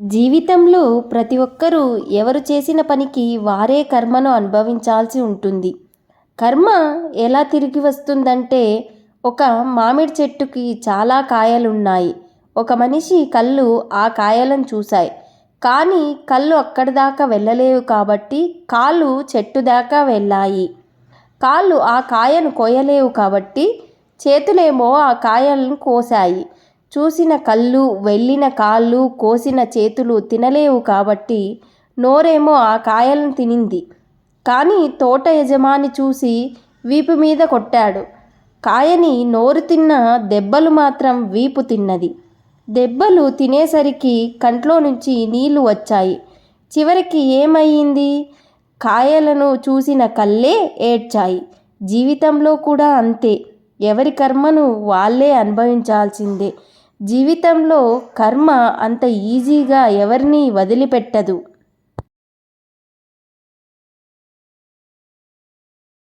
జీవితంలో ప్రతి ఒక్కరూ ఎవరు చేసిన పనికి వారే కర్మను అనుభవించాల్సి ఉంటుంది. కర్మ ఎలా తిరిగి వస్తుందంటే ఒక మామిడి చెట్టుకి చాలా కాయలున్నాయి. ఒక మనిషి కళ్ళు ఆ కాయలను చూశాయి. కానీ కళ్ళు అక్కడి దాకా వెళ్ళలేవు కాబట్టి కాళ్ళు చెట్టు దాకా వెళ్ళాయి. కాళ్ళు ఆ కాయను కోయలేవు కాబట్టి చేతులేమో ఆ కాయలను కోసాయి చూసిన కళ్ళు వెళ్ళిన కాళ్ళు కోసిన చేతులు తినలేవు కాబట్టి నోరేమో ఆ కాయలను తినింది. కానీ తోట యజమాని చూసి వీపు మీద కొట్టాడు. కాయని నోరు తిన్న దెబ్బలు మాత్రం వీపు తిన్నది. దెబ్బలు తినేసరికి కంట్లో నుంచి నీళ్ళు వచ్చాయి. చివరికి ఏమయ్యింది? కాయలను చూసిన కళ్ళే ఏడ్చాయి. జీవితంలో కూడా అంతే. ఎవరి కర్మను వాళ్ళే అనుభవించాల్సిందే. జీవితంలో కర్మ అంత ఈజీగా ఎవరిని వదిలిపెట్టదు.